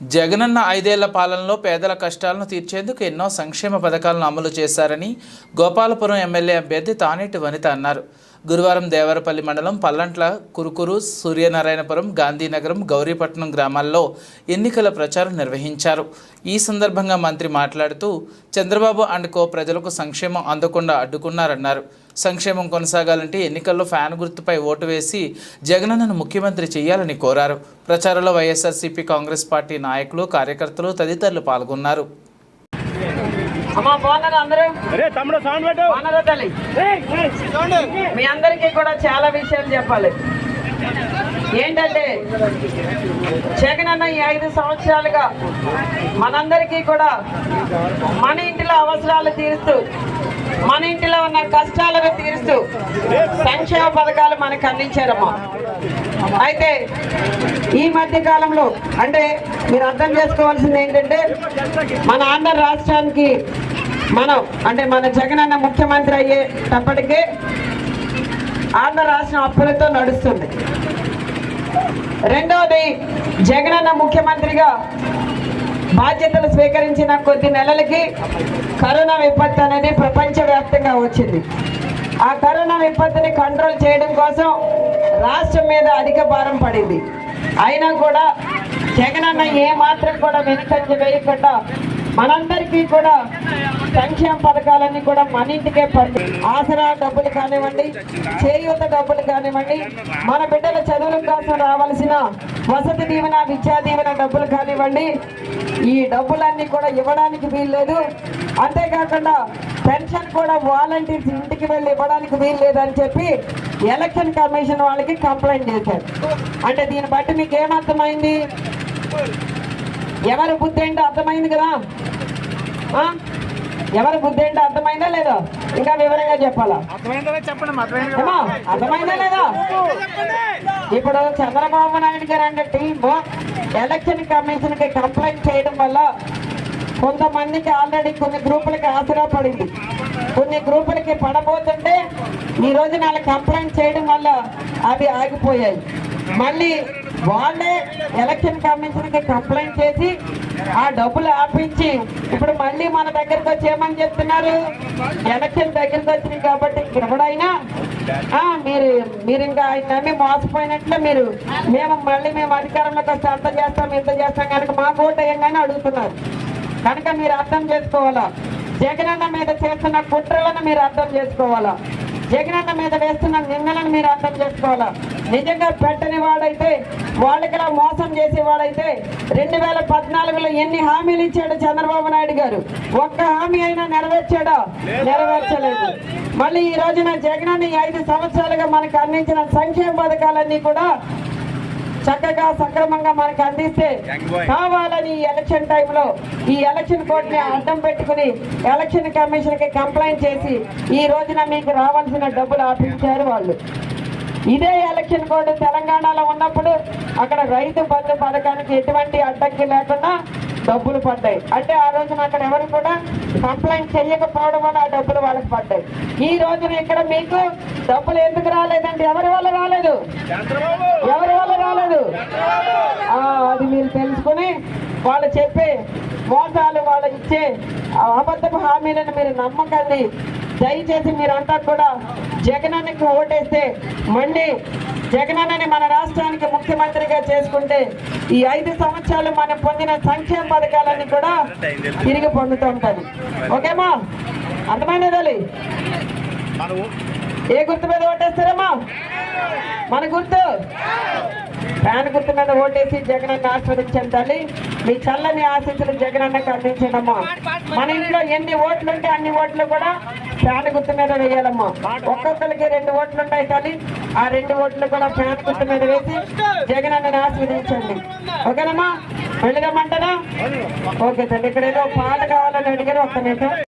జగనన్న ఐదేళ్ళ పాలనలో పేదల కష్టాలను తీర్చేందుకు ఎన్నో సంక్షేమ పథకాలను అమలు చేశారని గోపాలపురం ఎమ్మెల్యే అభ్యర్థి తానేటి వనిత అన్నారు. గురువారం దేవరపల్లి మండలం పల్లంట్ల కురుకురు సూర్యనారాయణపురం గాంధీనగరం గౌరీపట్నం గ్రామాల్లో ఎన్నికల ప్రచారం నిర్వహించారు. ఈ సందర్భంగా మంత్రి మాట్లాడుతూ చంద్రబాబు అండ్ కో ప్రజలకు సంక్షేమం అందకుండా అడ్డుకున్నారన్నారు. సంక్షేమం కొనసాగాలంటే ఎన్నికల్లో ఫ్యాన్ గుర్తుపై ఓటు వేసి జగనన్నను ముఖ్యమంత్రి చేయాలని కోరారు. ప్రచారంలో వైఎస్ఆర్సీపీ కాంగ్రెస్ పార్టీ నాయకులు కార్యకర్తలు తదితరులు పాల్గొన్నారు. మీ అందరికీ కూడా చాలా విషయాలు చెప్పాలి. ఏంటంటే జగన్ అన్న ఈ ఐదు సంవత్సరాలుగా మనందరికీ కూడా మన ఇంటిలో అవసరాలు తీరుస్తూ మన ఉన్న కష్టాలను తీరుస్తూ సంక్షేమ పథకాలు మనకు అందించారమ్మా. అయితే ఈ మధ్య కాలంలో అంటే మీరు అర్థం చేసుకోవాల్సింది ఏంటంటే మన ఆంధ్ర రాష్ట్రానికి మనం అంటే మన జగన్ అన్న ముఖ్యమంత్రి అయ్యేటప్పటికే ఆంధ్ర రాష్ట్రం అప్పులతో నడుస్తుంది. రెండవది జగనన్న ముఖ్యమంత్రిగా బాధ్యతలు స్వీకరించిన కొద్ది నెలలకి కరోనా విపత్తు అనేది ప్రపంచవ్యాప్తంగా వచ్చింది. ఆ కరోనా విపత్తుని కంట్రోల్ చేయడం కోసం రాష్ట్రం మీద అధిక భారం పడింది. అయినా కూడా జగనన్న ఏ మాత్రం కూడా వెనుకంజ వేయకుండా మనందరికీ కూడా సంక్షేమ పథకాలన్నీ కూడా మన ఇంటికే పడి. ఆసరా డబ్బులు కానివ్వండి చేయూత డబ్బులు కానివ్వండి మన బిడ్డల చదువుల కోసం రావాల్సిన వసతి దీవెన విద్యా దీవెన డబ్బులు కానివ్వండి ఈ డబ్బులన్నీ కూడా ఇవ్వడానికి వీల్లేదు. అంతేకాకుండా పెన్షన్ కూడా వాలంటీర్స్ ఇంటికి వెళ్ళి ఇవ్వడానికి వీలు లేదని చెప్పి ఎలక్షన్ కమిషన్ వాళ్ళకి కంప్లైంట్ చేశారు. అంటే దీన్ని బట్టి మీకు ఏమర్థమైంది? ఎవరి బుద్ధి ఏంటో అర్థమైంది కదా? ఎవరి బుద్ధి ఏంటో అర్థమైందా లేదా? ఇంకా వివరంగా చెప్పాలా? అర్థమైందా లేదా? ఇప్పుడు చంద్రబాబు నాయుడు గారు అంటే టీమ్ ఎలక్షన్ కమిషన్కి కంప్లైంట్ చేయడం వల్ల కొంతమందికి ఆల్రెడీ కొన్ని గ్రూపులకి ఆసరా పడింది. కొన్ని గ్రూపులకి పడబోతుంటే ఈ రోజు వాళ్ళ కంప్లైంట్ చేయడం వల్ల అవి ఆగిపోయాయి. మళ్ళీ వాళ్ళే ఎలక్షన్ కమిషన్కి కంప్లైంట్ చేసి ఆ డబ్బులు ఆపించి ఇప్పుడు మళ్ళీ మన దగ్గరకు వచ్చి ఏమని చెప్తున్నారు? ఎలక్షన్ దగ్గరకు వచ్చినాయి కాబట్టి ఎవడైనా మీరు మీరు ఇంకా ఆయన నమ్మి మోసపోయినట్లు మీరు మేము మళ్ళీ మేము అధికారంలోకి వస్తే అంత చేస్తాం ఇంత చేస్తాం కనుక మాకు ఓటు ఏంగానే అడుగుతున్నారు. కనుక మీరు అర్థం చేసుకోవాలా? జగనన్న మీద చేస్తున్న కుట్రలను మీరు అర్థం చేసుకోవాలా? జగనన్న మీద వేస్తున్న నిందలను మీరు అర్థం చేసుకోవాలా? నిజంగా పెట్టని వాడైతే వాళ్ళకిలా మోసం చేసేవాడైతే రెండు వేల పద్నాలుగులో ఎన్ని హామీలు ఇచ్చాడు చంద్రబాబు నాయుడు గారు? ఒక్క హామీ అయినా నెరవేర్చాడా? నెరవేర్చలేదు. మళ్ళీ ఈ రోజున జగనన్న ఐదు సంవత్సరాలుగా మనకు అందించిన సంక్షేమ పథకాలన్నీ కూడా చక్కగా సక్రమంగా మనకి అందిస్తే కావాలని ఈ ఎలక్షన్ టైంలో ఈ ఎలక్షన్ కోడ్ని అడ్డం పెట్టుకుని ఎలక్షన్ కమిషన్కి కంప్లైంట్ చేసి ఈ రోజున మీకు రావాల్సిన డబ్బులు ఆపించారు వాళ్ళు. ఇదే ఎలక్షన్ కోడ్ తెలంగాణలో ఉన్నప్పుడు అక్కడ రైతు బంధు పథకానికి ఎటువంటి అడ్డంకి లేకుండా డబ్బులు పడ్డాయి. అంటే ఆ రోజున అక్కడ ఎవరు కూడా కంప్లైంట్ చేయకపోవడం వల్ల ఆ డబ్బులు వాళ్ళకి పడ్డాయి. ఈ రోజున ఇక్కడ మీకు డబ్బులు ఎందుకు రాలేదంటే ఎవరి వల్ల రాలేదు? ఎవరి వల్ల రాలేదు? అది మీరు తెలుసుకుని వాళ్ళు చెప్పే మోసాలు వాళ్ళు ఇచ్చే అబద్ధపు హామీలను మీరు నమ్మకండి. దయచేసి మీరంతా కూడా జగనన్నకి ఓటేస్తే మళ్ళీ జగనన్నని మన రాష్ట్రానికి ముఖ్యమంత్రిగా చేసుకుంటే ఈ ఐదు సంవత్సరాలు మనం పొందిన సంక్షేమ పథకాలన్నీ కూడా తిరిగి పొందుతూ ఉంటుంది ఓకేమా? అర్థమైనది ఏ గుర్తు మీద ఓటేస్తారమ్మా? మన గుర్తు? ఫ్యాన్ గుర్తు మీద ఓటేసి జగనన్న ఆస్వాదించండి తల్లి. మీ చల్లని ఆశీస్సులు జగనన్నకు అందించడమ్మా. మన ఇంట్లో ఎన్ని ఓట్లు ఉంటే అన్ని ఓట్లు కూడా ఫ్యాన్ గుర్తు మీద వేయాలమ్మా. ఒక్కొక్కరికి రెండు ఓట్లు ఉంటాయి తల్లి. ఆ రెండు ఓట్లు కూడా ఫ్యాన్ గుర్తు మీద వేసి జగనన్నని ఆస్వాదించండి ఓకేనమ్మా? వెళ్ళగమ్మంటారా ఓకే తల్లి ఇక్కడ ఏదో పాట కావాలని అడిగారు ఒక్క నిమిషం.